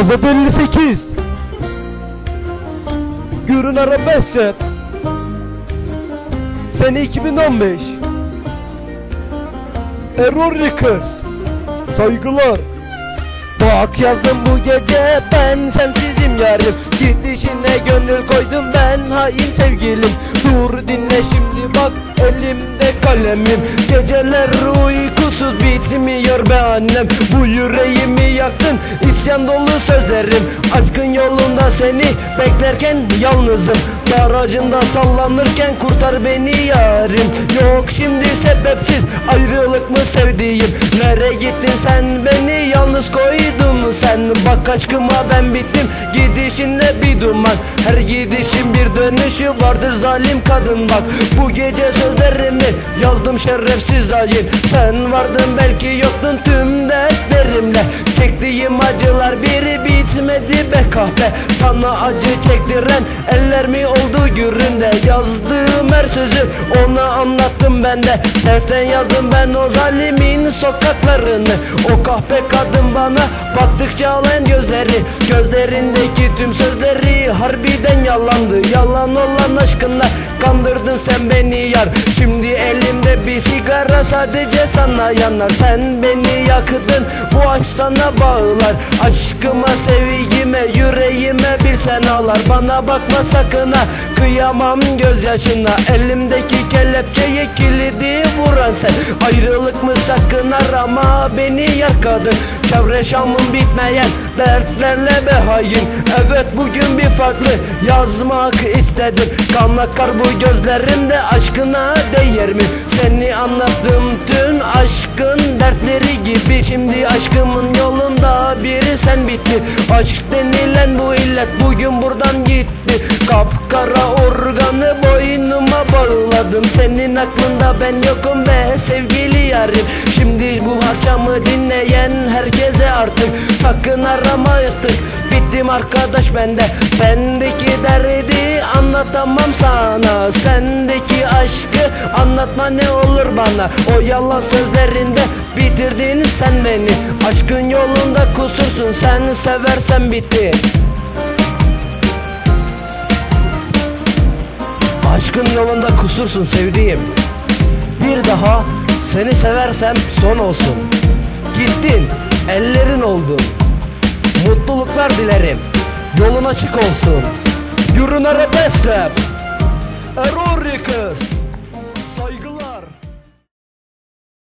Azat 58 Gürün arabesk rap Sene 2015 Error Records. Saygılar. Bak yazdım bu gece ben sensizim yarim Gidişine bak elimde kalemim. Geceler uykusuz bitmiyor be annem. Bu yüreğimi yaktın isyan dolu sözlerim. Aşkın yolunda seni beklerken yalnızım. Barajında sallanırken kurtar beni yarim. Yok şimdi sebepsiz ayrılık mı sevdiğim? Nereye gittin sen beni? Yalnız koydun sen Bak ben bittim gidişinle bir duman Her gidişin bir dönüşü vardır zalim kadın bak. Bu gece sözlerimi yazdım şerefsiz hain Sen vardın belki yoktun tüm dertlerimle. Çektiğim acılar biri bitmedi be kahpe. Sana acı çektiren eller mi oldu güründe Yazdığım her sözü ona anlattım ben de. Tersten yazdım ben o zalimin sokaklarını. O kahpe kadın bana baktıkça ağlayan gözleri Gözlerindeki tüm sözleri. Harbiden yalandı Yalan olan aşkınla kandırdın sen beni yar. Şimdi elimde bir sigara sadece sana yanar. Sen beni yaktın bu aşk sana bağlar. Aşkıma sevgime yüreğime bir sen ağlar Bana bakma sakın ha. Kıyamam gözyaşına Elimdeki kelepçeyi kilidi vuran sen. Ayrılık mı sakın arama beni yar kadın Çevre şamın bitmeyen dertlerle be hain Evet bugün bir farklı yazmak istedim. Kan akar bu gözlerimde aşkına değer mi? Seni anlattım tüm aşkın dertleri gibi. Şimdi aşkımın yolunda sen bitti. Aşk denilen bu illet bugün buradan gitti. Kapkara organı boynuma bağladım. Senin aklında ben yokum be sevgili yarim. Şimdi bu parçamı dinleyen herkese artık Sakın arama artık. Bittim arkadaş bende. Bendeki derdi anlatamam sana. Sendeki aşkı anlatma ne olur bana. O yalan sözlerinde bitirdin sen beni. Aşkın yolunda kusursun sen seversen bitti. Aşkın yolunda kusursun sevdiğim. Bir daha seni seversem son olsun. Gittin ellerin oldun Mutluluklar dilerim. Yolun açık olsun. Yürün arabesk rap Error Records